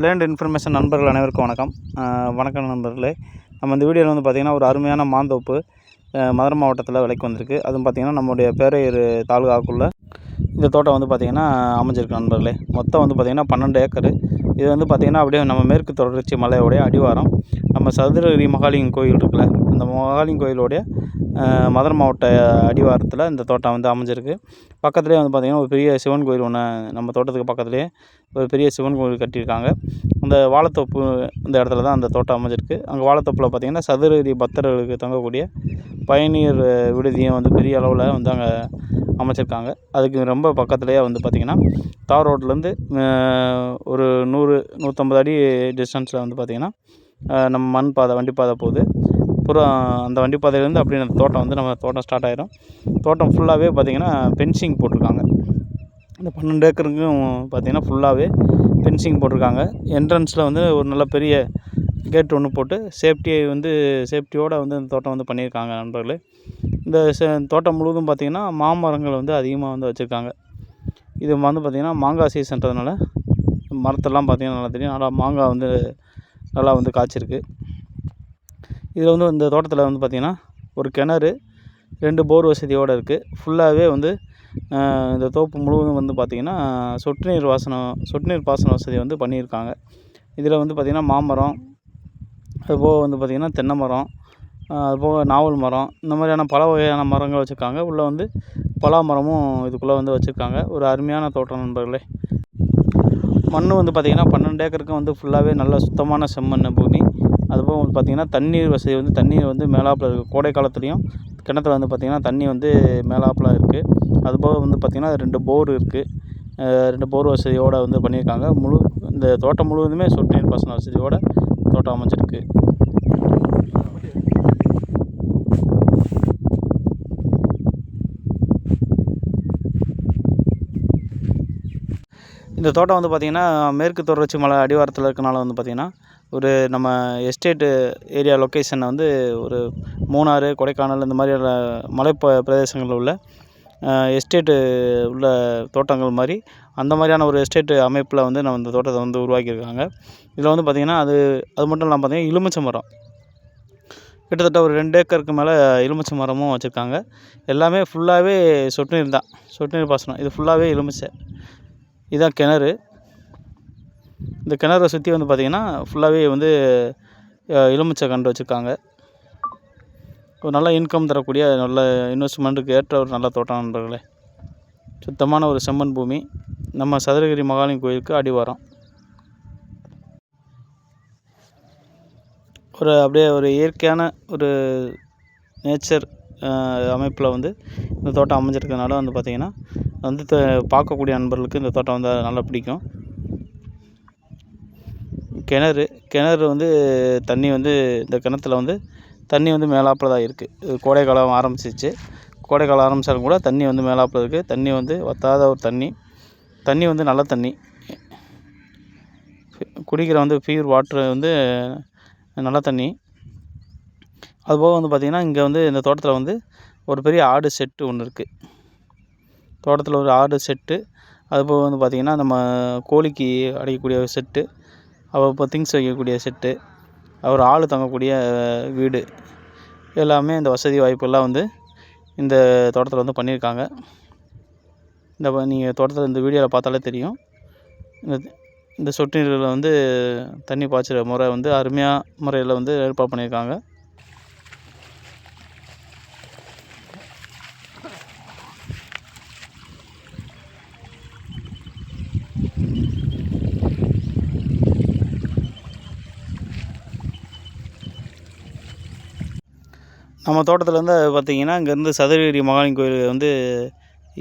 Land information நண்பர்கள் அனைவருக்கும் வணக்கம். வணக்கம் நண்பர்களே. நம்ம இந்த வீடியோவில் வந்து பார்த்திங்கன்னா ஒரு அருமையான மாந்தோப்பு மதுரை மாவட்டத்தில் விலைக்கு வந்திருக்கு. அதுவும் பார்த்திங்கன்னா நம்முடைய பேரையூர் தாலுகாக்குள்ளே இந்த தோட்டம் வந்து பார்த்திங்கன்னா அமைஞ்சிருக்கு நண்பர்களே. மொத்தம் வந்து பார்த்திங்கன்னா பன்னெண்டு ஏக்கர். இது வந்து பார்த்திங்கன்னா அப்படியே நம்ம மேற்கு தொடர்ச்சி மலையோடைய அடிவாரம். நம்ம சதுரகிரி மகாலிங்க கோயில் இருக்குல்ல அந்த மகாலிங்க கோயிலோடைய மதுரை மாவட்ட அடிவாரத்தில் இந்த தோட்டம் வந்து அமைஞ்சிருக்கு. பக்கத்துலேயே வந்து பார்த்திங்கன்னா ஒரு பெரிய சிவன் கோயில் ஒன்று நம்ம தோட்டத்துக்கு பக்கத்துலேயே ஒரு பெரிய சிவன் கோயில் கட்டியிருக்காங்க. அந்த வாழைத்தோப்பு இந்த இடத்துல தான் அந்த தோட்டம் அமைஞ்சிருக்கு. அங்கே வாழைத்தோப்பில் பார்த்திங்கன்னா சதுரகிரி பக்தர்களுக்கு தங்கக்கூடிய பயணியர் விடுதியும் வந்து பெரிய அளவில் வந்து அங்கே அமைச்சிருக்காங்க. அதுக்கு ரொம்ப பக்கத்துலேயே வந்து பார்த்திங்கன்னா தார் ரோட்லேருந்து ஒரு நூறு நூற்றம்பது அடி டிஸ்டன்ஸில் வந்து பார்த்திங்கன்னா நம்ம மண் பாதை வண்டி பாதை போகுது. அப்புறம் அந்த வண்டி பாதையிலேருந்து அப்படியே அந்த தோட்டம் வந்து நம்ம தோட்டம் ஸ்டார்ட் ஆயிரும். தோட்டம் ஃபுல்லாகவே பார்த்திங்கன்னா பென்சிங் போட்டிருக்காங்க. இந்த பன்னெண்டு ஏக்கருக்கும் பார்த்திங்கன்னா ஃபுல்லாகவே ஃபென்சிங் போட்டிருக்காங்க. என்ட்ரன்ஸில் வந்து ஒரு நல்ல பெரிய கேட் ஒன்று போட்டு சேஃப்டியை வந்து சேஃப்டியோடு வந்து அந்த தோட்டம் வந்து பண்ணியிருக்காங்க நண்பர்களே. இந்த தோட்டம் முழுவதும் பார்த்திங்கன்னா மாமரங்கள் வந்து அதிகமாக வந்து வச்சுருக்காங்க. இது வந்து பார்த்திங்கன்னா மாங்காய் சீசன்றதுனால மரத்தெல்லாம் பார்த்திங்கன்னா நல்லா தெரியும். நல்லா மாங்காய் வந்து நல்லா வந்து காய்ச்சிருக்கு. இதில் வந்து இந்த தோட்டத்தில் வந்து பார்த்திங்கன்னா ஒரு கிணறு ரெண்டு போர் வசதியோடு இருக்குது. ஃபுல்லாகவே வந்து இந்த தோப்பு முழுவதும் வந்து பார்த்திங்கன்னா சொட்டு நீர் வாசனம் சொட்டு நீர் பாசன வசதி வந்து பண்ணியிருக்காங்க. இதில் வந்து பார்த்திங்கன்னா மாமரம் அதுபோக வந்து பார்த்திங்கன்னா தென்னை மரம் அதுபோக நாவல் மரம் இந்த மாதிரியான பல வகையான மரங்கள் வச்சுருக்காங்க. உள்ளே வந்து பலா மரமும் இதுக்குள்ளே வந்து வச்சுருக்காங்க. ஒரு அருமையான தோட்டம் நண்பர்களே. மண் வந்து பார்த்திங்கன்னா பன்னெண்டு ஏக்கருக்கு வந்து ஃபுல்லாகவே நல்ல சுத்தமான செம்மண் பூமி. அதுபோக வந்து பார்த்திங்கன்னா தண்ணீர் வசதி வந்து தண்ணீர் வந்து மேலாப்பில் இருக்குது கோடை காலத்துலேயும் கிணத்துல வந்து பார்த்திங்கன்னா தண்ணி வந்து மேலாப்பில் இருக்குது அதுபோக வந்து பார்த்திங்கன்னா ரெண்டு போர் இருக்குது ரெண்டு போர் வசதியோடு வந்து பண்ணியிருக்காங்க. முழு இந்த தோட்டம் முழுவதுமே சொட்டு நீர் பாசன வசதியோடு தோட்டம் அமைஞ்சிருக்கு. இந்த தோட்டம் வந்து பார்த்திங்கன்னா மேற்கு தொடர்ச்சி மலை அடிவாரத்தில் இருக்கனால வந்து பார்த்திங்கன்னா ஒரு நம்ம எஸ்டேட்டு ஏரியா லொக்கேஷனை வந்து ஒரு மூணாறு கொடைக்கானல் இந்த மாதிரியான மலை ப பிரதேசங்களில் உள்ள எஸ்டேட்டு உள்ள தோட்டங்கள் மாதிரி அந்த மாதிரியான ஒரு எஸ்டேட்டு அமைப்பில் வந்து நம்ம இந்த தோட்டத்தை வந்து உருவாக்கியிருக்காங்க. இதில் வந்து பார்த்திங்கன்னா அது அது மட்டும் இல்லாமல் பார்த்திங்கன்னா எலுமிச்சை மரம். கிட்டத்தட்ட ஒரு ரெண்டு ஏக்கருக்கு மேலே எலுமிச்சை மரமும் வச்சுருக்காங்க. எல்லாமே ஃபுல்லாகவே சொட்டு நீர் தான். சொட்டு நீர் பாசனம். இது ஃபுல்லாகவே எலுமிச்சை. இதான் கிணறு. இந்த கிணறை சுற்றி வந்து பார்த்திங்கன்னா ஃபுல்லாகவே வந்து எலுமிச்சை கண்டு வச்சுருக்காங்க. ஒரு நல்ல இன்கம் தரக்கூடிய நல்ல இன்வெஸ்ட்மெண்ட்டுக்கு ஏற்ற ஒரு நல்ல தோட்டம் நண்பர்களே. சுத்தமான ஒரு செம்மண் பூமி. நம்ம சதுரகிரி மகாலிங்க கோயிலுக்கு அடிவாரம். ஒரு அப்படியே ஒரு இயற்கையான ஒரு நேச்சர் அமைப்பில் வந்து இந்த தோட்டம் அமைஞ்சிருக்கனால வந்து பார்த்திங்கன்னா வந்து த- பார்க்கக்கூடிய நண்பர்களுக்கு இந்த தோட்டம் வந்து நல்லா பிடிக்கும். கிணறு கிணறு வந்து தண்ணி வந்து இந்த கிணத்துல வந்து தண்ணி வந்து மேலாப்பில் தான் இருக்குது கோடை காலம் ஆரம்பிச்சிச்சு. கோடை காலம் ஆரம்பித்தாலும் கூட தண்ணி வந்து மேலாப்பில் இருக்குது தண்ணி வந்து வத்தாத ஒரு தண்ணி. தண்ணி வந்து நல்ல தண்ணி. குடிக்கிற வந்து பியூர் வாட்ரு வந்து நல்ல தண்ணி. அதுபோக வந்து பார்த்திங்கன்னா இங்கே வந்து இந்த தோட்டத்தில் வந்து ஒரு பெரிய ஆடு செட்டு ஒன்று இருக்குது தோட்டத்தில் ஒரு ஆடு செட்டு அதுபோக வந்து பார்த்திங்கன்னா நம்ம கோழிக்கு அடைக்கக்கூடிய ஒரு செட்டு அப்போ திங்ஸ் வைக்கக்கூடிய செட்டு அப்புறம் ஆள் தங்கக்கூடிய வீடு எல்லாமே இந்த வசதி வாய்ப்பெல்லாம் வந்து இந்த தோட்டத்தில் வந்து பண்ணியிருக்காங்க. இந்த நீங்கள் தோட்டத்தில் இந்த வீடியோவில் பார்த்தாலே தெரியும். இந்த இந்த சொட்டு நீரில் வந்து தண்ணி பாய்ச்சிற முறை வந்து அருமையாக முறையில் வந்து ஏற்பாடு பண்ணியிருக்காங்க. நம்ம தோட்டத்துலேருந்து பார்த்திங்கன்னா இங்கேருந்து சதுரகிரி மகாலிங்க கோயில் வந்து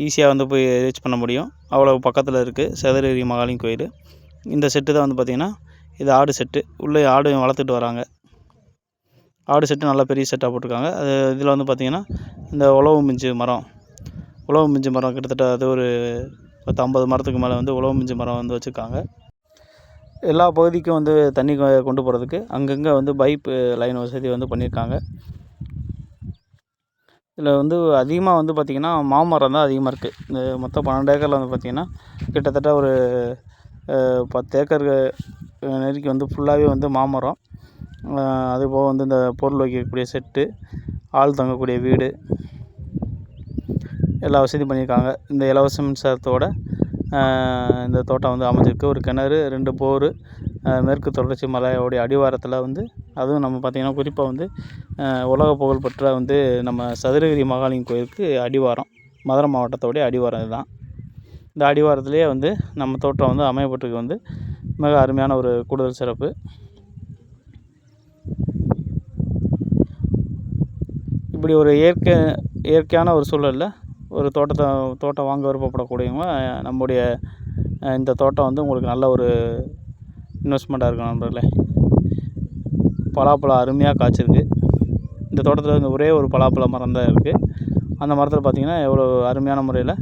ஈஸியாக வந்து போய் ரீச் பண்ண முடியும். அவ்வளோ பக்கத்தில் இருக்குது சதுரகிரி மகாலிங்க கோயில். இந்த செட்டு தான் வந்து பார்த்திங்கன்னா இது ஆடு செட்டு உள்ளே ஆடு வளர்த்துட்டு வராங்க. ஆடு செட்டு நல்லா பெரிய செட்டாக போட்டிருக்காங்க. அது இதில் வந்து பார்த்திங்கன்னா இந்த உழவு மிஞ்சு மரம். உழவு மிஞ்சு மரம் கிட்டத்தட்ட அது ஒரு பத்து ஐம்பது மரத்துக்கு மேலே வந்து உழவு மிஞ்சு மரம் வந்து வச்சுருக்காங்க. எல்லா பகுதிக்கும் வந்து தண்ணி கொண்டு போகிறதுக்கு அங்கங்கே வந்து பைப்பு லைன் வசதி வந்து பண்ணியிருக்காங்க இதில் வந்து அதிகமாக வந்து பார்த்திங்கன்னா மாமரம் தான் அதிகமாக இருக்குது. இந்த மொத்தம் பன்னெண்டு ஏக்கரில் வந்து பார்த்திங்கன்னா கிட்டத்தட்ட ஒரு பத்து ஏக்கர் நெருக்கி வந்து ஃபுல்லாகவே வந்து மாமரம் அதுபோக வந்து இந்த பொருள் வைக்கக்கூடிய செட்டு ஆள் தங்கக்கூடிய வீடு எல்லா வசதியும் பண்ணியிருக்காங்க. இந்த இலவச மின்சாரத்தோட இந்த தோட்டம் வந்து அமைஞ்சிருக்கு. ஒரு கிணறு ரெண்டு போர் மேற்கு தொடர்ச்சி மலையோடைய அடிவாரத்தில் வந்து அதுவும் நம்ம பார்த்திங்கன்னா குறிப்பாக வந்து உலக புகழ்பெற்ற வந்து நம்ம சதுரகிரி மகாலிங்க கோயிலுக்கு அடிவாரம். மதுரை மாவட்டத்தோடைய அடிவாரம் இதுதான். இந்த அடிவாரத்துலேயே வந்து நம்ம தோட்டம் வந்து அமையப்பட்டிருக்கு வந்து மிக அருமையான ஒரு கூடுதல் சிறப்பு. இப்படி ஒரு இயற்கை இயற்கையான ஒரு சூழலில் ஒரு தோட்டத்தை தோட்டம் வாங்க விருப்பப்படக்கூடியவங்க நம்முடைய இந்த தோட்டம் வந்து உங்களுக்கு நல்ல ஒரு இன்வெஸ்ட்மெண்ட்டாக இருக்கும் நண்பர்களே. பலாப்பழம் அருமையாக காய்ச்சிருக்கு. இந்த தோட்டத்தில் இந்த ஒரே ஒரு பலாப்பழ மரம் தான் இருக்குது அந்த மரத்தில் பார்த்திங்கன்னா எவ்வளோ அருமையான முறையில்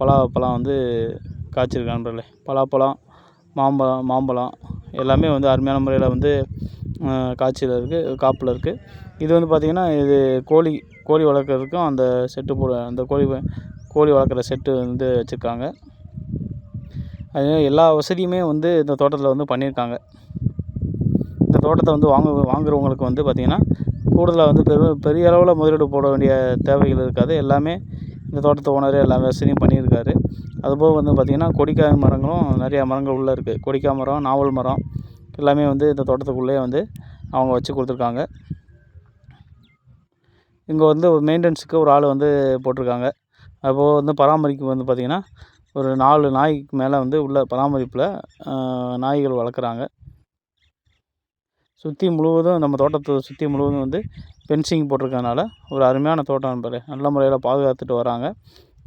பலாப்பழம் வந்து காய்ச்சிருக்கு நண்பர்களே. பலாப்பழம் மாம்பழம் மாம்பழம் எல்லாமே வந்து அருமையான முறையில் வந்து காய்ச்சியில் இருக்குது காப்பில் இருக்குது இது வந்து பார்த்திங்கன்னா இது கோழி கோழி வளர்க்குறதுக்கும் அந்த செட்டு போட அந்த கோழி கோழி வளர்க்குற செட்டு வந்து வச்சுருக்காங்க. அது எல்லா வசதியுமே வந்து இந்த தோட்டத்தில் வந்து பண்ணியிருக்காங்க இந்த தோட்டத்தை வந்து வாங்க வாங்குறவங்களுக்கு வந்து பார்த்திங்கன்னா கூடுதலாக வந்து பெரு பெரிய அளவில் முதலீடு போட வேண்டிய தேவைகள் இருக்காது. எல்லாமே இந்த தோட்டத்தை ஓனரே எல்லா வசதியும் பண்ணியிருக்காரு. அதுபோக வந்து பார்த்திங்கன்னா கொடிக்காய் மரங்களும் நிறையா மரங்கள் உள்ளே இருக்குது கொடிக்காய் மரம் நாவல் மரம் எல்லாமே வந்து இந்த தோட்டத்துக்குள்ளேயே வந்து அவங்க வச்சு கொடுத்துருக்காங்க. இங்கே வந்து ஒரு மெயின்டெனன்ஸுக்கு ஒரு ஆள் வந்து போட்டிருக்காங்க. அதுபோக வந்து பராமரிப்பு வந்து பார்த்திங்கன்னா ஒரு நாலு நாய்க்கு மேலே வந்து உள்ள பராமரிப்பில் நாய்கள் வளர்க்குறாங்க. சுற்றி முழுவதும் நம்ம தோட்டத்தை சுற்றி முழுவதும் வந்து ஃபென்சிங் போட்டிருக்கனால ஒரு அருமையான தோட்டம் பேர். நல்ல முறையில் பாதுகாத்துட்டு வராங்க.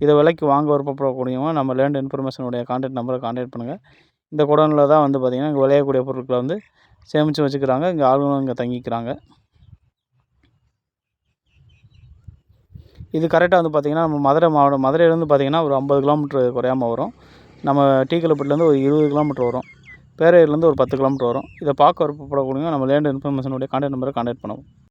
இதை விலைக்கு வாங்க விருப்பப்படக்கூடியவங்க நம்ம லேண்ட் இன்ஃபர்மேஷனுடைய கான்டாக்ட் நம்பரை கான்டாக்ட் பண்ணுங்கள் இந்த குடனில் தான் வந்து பார்த்திங்கன்னா இங்கே விளையக்கூடிய பொருட்களை வந்து சேமித்து வச்சுக்கிறாங்க. இங்கே ஆளுங்களும் இங்கே தங்கிக்கிறாங்க. இது கரெக்டாக வந்து பார்த்திங்கன்னா நம்ம மதுரை மாவட்டம் மதுரையிலேருந்து பார்த்திங்கன்னா ஒரு ஐம்பது கிலோமீட்டர் குறையாம வரும். நம்ம டீக்கலப்பட்டிலேருந்து ஒரு இருபது கிலோமீட்டர் வரும். பேரையூர்லேருந்து ஒரு பத்து கிலோமீட்டர் வரும். இதை பார்க்க விருப்பப்படக்கூடியவங்க நம்ம லேண்ட் இன்ஃபர்மேஷனுடைய கான்டாக்ட் நம்பரை கான்டாக்ட் பண்ணுவோம்.